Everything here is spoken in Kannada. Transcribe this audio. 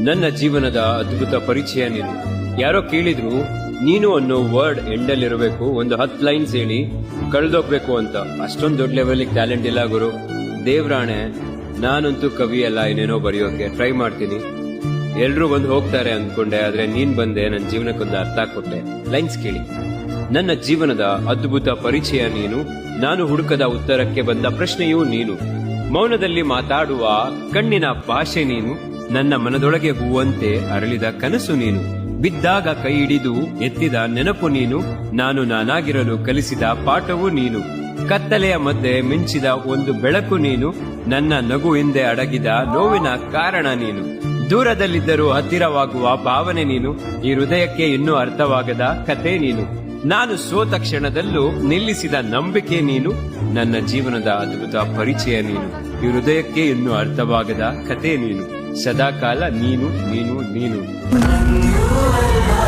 ನನ್ನ ಜೀವನದ ಅದ್ಭುತ ಪರಿಚಯ ನೀನು. ಯಾರೋ ಕೇಳಿದ್ರು, ನೀನು ಅನ್ನೋ ವರ್ಡ್ ಎಂಡಲ್ಲಿರಬೇಕು, ಒಂದು ಹತ್ತು ಲೈನ್ಸ್ ಹೇಳಿ, ಕಳೆದೋಗ್ಬೇಕು ಅಂತ. ಅಷ್ಟೊಂದು ದೊಡ್ಡ ಲೆವೆಲ್ ಟ್ಯಾಲೆಂಟ್ ಇಲ್ಲ ಗುರು. ದೇವ್ರಾಣೆ, ನಾನಂತೂ ಕವಿ ಅಲ್ಲ ಏನೇನೋ ಬರೆಯೋಕೆ. ಟ್ರೈ ಮಾಡ್ತೀನಿ. ಎಲ್ರೂ ಬಂದು ಹೋಗ್ತಾರೆ ಅಂದ್ಕೊಂಡೆ ಆದ್ರೆ ನೀನ್ ಬಂದೆ ನನ್ನ ಜೀವನಕ್ಕೊಂದು ಅರ್ಥ ಕೊಟ್ಟೆ ಲೈನ್ಸ್ ಕೇಳಿ. ನನ್ನ ಜೀವನದ ಅದ್ಭುತ ಪರಿಚಯ ನೀನು. ನಾನು ಹುಡುಕದ ಉತ್ತರಕ್ಕೆ ಬಂದ ಪ್ರಶ್ನೆಯೂ ನೀನು. ಮೌನದಲ್ಲಿ ಮಾತಾಡುವ ಕಣ್ಣಿನ ಭಾಷೆ ನೀನು. ನನ್ನ ಮನದೊಳಗೆ ಹೂವಂತೆ ಅರಳಿದ ಕನಸು ನೀನು. ಬಿದ್ದಾಗ ಕೈ ಹಿಡಿದು ಎತ್ತಿದ ನೆನಪು ನೀನು. ನಾನು ನಾನಾಗಿರಲು ಕಲಿಸಿದ ಪಾಠವು ನೀನು. ಕತ್ತಲೆಯ ಮಧ್ಯೆ ಮಿಂಚಿದ ಒಂದು ಬೆಳಕು ನೀನು. ನನ್ನ ನಗು ಹಿಂದೆ ಅಡಗಿದ ನೋವಿನ ಕಾರಣ ನೀನು. ದೂರದಲ್ಲಿದ್ದರೂ ಹತ್ತಿರವಾಗುವ ಭಾವನೆ ನೀನು. ಈ ಹೃದಯಕ್ಕೆ ಇನ್ನೂ ಅರ್ಥವಾಗದ ಕತೆ ನೀನು. ನಾನು ಸೋತ ಕ್ಷಣದಲ್ಲೂ ನಿಲ್ಲಿಸಿದ ನಂಬಿಕೆ ನೀನು. ನನ್ನ ಜೀವನದ ಅದ್ಭುತ ಪರಿಚಯ ನೀನು. ಈ ಹೃದಯಕ್ಕೆ ಇನ್ನೂ ಅರ್ಥವಾಗದ ಕತೆ ನೀನು. ಸದಾಕಾಲ ನೀನು ನೀನು ನೀನು ನಿನ್ನೂ ಅಲ್ಲ